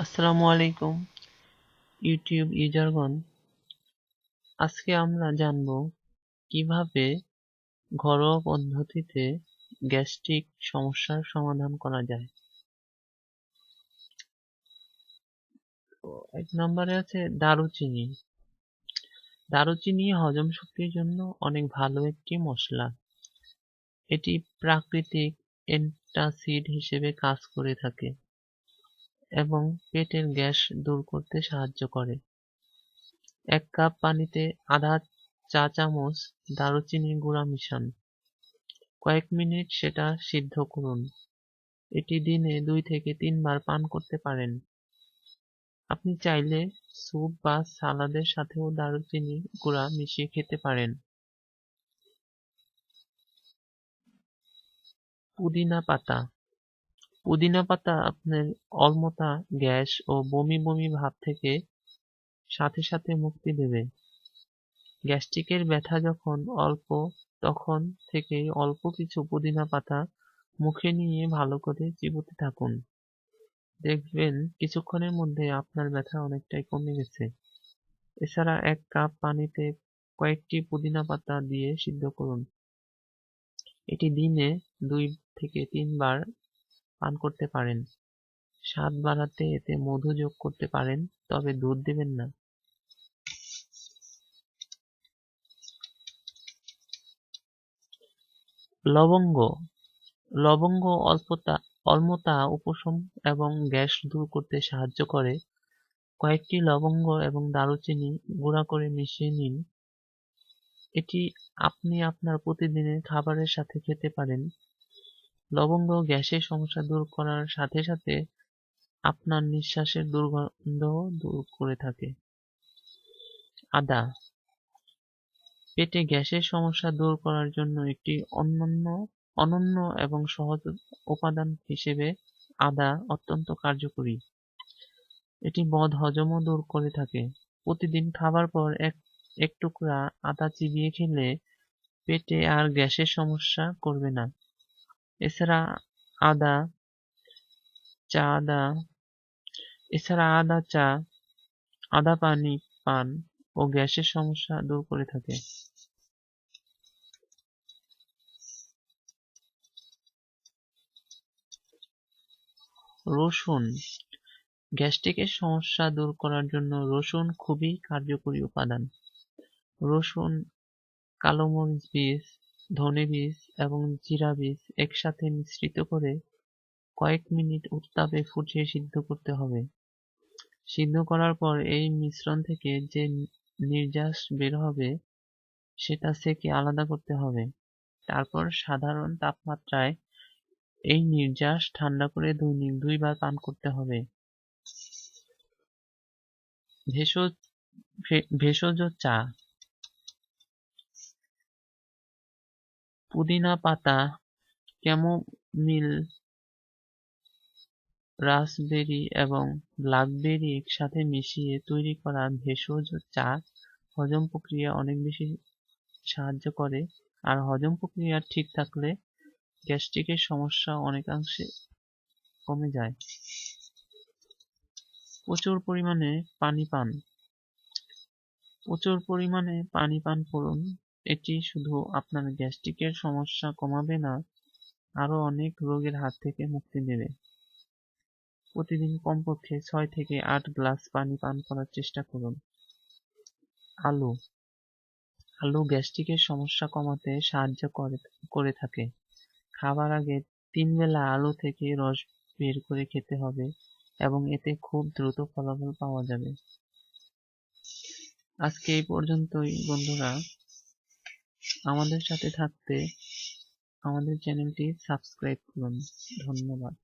আসসালামু আলাইকুম ইউটিউব ইউজারগণ। আজকে আমরা জানব কীভাবে ঘরোয়া পদ্ধতিতে গ্যাস্ট্রিক সমস্যার সমাধান করা যায়। এক নম্বরে আছে দারুচিনি। দারুচিনি হজম শক্তির জন্য অনেক ভালো একটি মশলা। এটি প্রাকৃতিক অ্যান্টাসিড হিসেবে কাজ করে থাকে। এবং পেটের গ্যাস দূর করতে সাহায্য করে। এক কাপ পানিতে আধা চা চামচ দারুচিনি গুঁড়া মিশান। কয়েক মিনিট সেটা সিদ্ধ করুন। এটি দিনে দুই থেকে তিনবার পান করতে পারেন। আপনি চাইলে স্যুপ বা সালাদের সাথেও দারুচিনি গুঁড়া মিশিয়ে খেতে পারেন। পুদিনা পাতা পুদিনা পাতা আপনার অলমতা গ্যাস ও বমি বমি ভাব থেকে সাথে সাথে মুক্তি দেবে। গ্যাস্ট্রিকের ব্যথা যখন অল্প, তখন থেকেই অল্প কিছু পুদিনা পাতা মুখে নিয়ে ভালো করে চিবোতে থাকুন। দেখবেন কিছুক্ষণের মধ্যে আপনার ব্যথা অনেকটাই কমে গেছে। এছাড়া এক কাপ পানিতে কয়েকটি পুদিনা পাতা দিয়ে সিদ্ধ করুন। এটি দিনে দুই থেকে তিনবার পান করতে পারেন। স্বাদ বাড়াতে এতে মধু যোগ করতে পারেন, তবে দুধ দেবেন না। লবঙ্গ। লবঙ্গ অল্পতা অলমতা উপশম এবং গ্যাস দূর করতে সাহায্য করে। কয়েকটি লবঙ্গ এবং দারুচিনি গুঁড়া করে মিশিয়ে নিন। এটি আপনি আপনার প্রতিদিনের খাবারের সাথে খেতে পারেন। লবঙ্গ গ্যাসের সমস্যা দূর করার সাথে সাথে আপনার নিঃশ্বাসের দুর্গন্ধ দূর করে থাকে। আদা। পেটে গ্যাসের সমস্যা দূর করার জন্য একটি অনন্য অনন্য এবং সহজ উপাদান হিসেবে আদা অত্যন্ত কার্যকরী। এটি বদ হজমও দূর করে থাকে। প্রতিদিন খাবার পর এক এক টুকরা আদা চিবিয়ে খেলে পেটে আর গ্যাসের সমস্যা করবে না। এছাড়া আদা, চা আদা, এছাড়া আদা, চা, আদা পানি, পান ও গ্যাসের সমস্যা দূর করে থাকে। রসুন, গ্যাস্ট্রিকের সমস্যা দূর করার জন্য রসুন খুবই কার্যকরী উপাদান। রসুন কালোমরিচ বীজ ধনে বীজ এবং জিরা বীজ একসাথে মিশ্রিত করে কয়েক মিনিট উত্তাপে ফুটিয়ে সিদ্ধ করতে হবে। সিদ্ধ করার পর এই মিশ্রণ থেকে যে নির্যাস বের হবে, সেটা সেকে আলাদা করতে হবে। তারপর সাধারণ তাপমাত্রায় এই নির্যাস ঠান্ডা করে দৈনিক দুইবার পান করতে হবে। ভেষজ ভেষজ চা পুদিনা পাতা ক্যামোমিল রাসবেরি এবং ব্ল্যাকবেরি একসাথে মিশিয়ে তৈরি করা ভেষজ চা হজম প্রক্রিয়া অনেক বেশি সাহায্য করে। আর হজম প্রক্রিয়া ঠিক থাকলে গ্যাস্ট্রিকের সমস্যা অনেকাংশে কমে যায়। প্রচুর পরিমাণে পানি পান। প্রচুর পরিমাণে পানি পান করুন। এটি শুধু আপনার গ্যাস্ট্রিকের সমস্যা কমাবে না, আরও অনেক রোগের হাত থেকে মুক্তি দেবে। প্রতিদিন কমপক্ষে ছয় থেকে আট গ্লাস পানি পান করার চেষ্টা করুন। আলু। আলু গ্যাস্ট্রিকের সমস্যা কমাতে সাহায্য করে থাকে। খাবার আগে তিন বেলা আলু থেকে রস বের করে খেতে হবে এবং এতে খুব দ্রুত ফলাফল পাওয়া যাবে। আজকে এই পর্যন্তই, বন্ধুরা। আমাদের সাথে থাকতে আমাদের চ্যানেলটি সাবস্ক্রাইব করুন। ধন্যবাদ।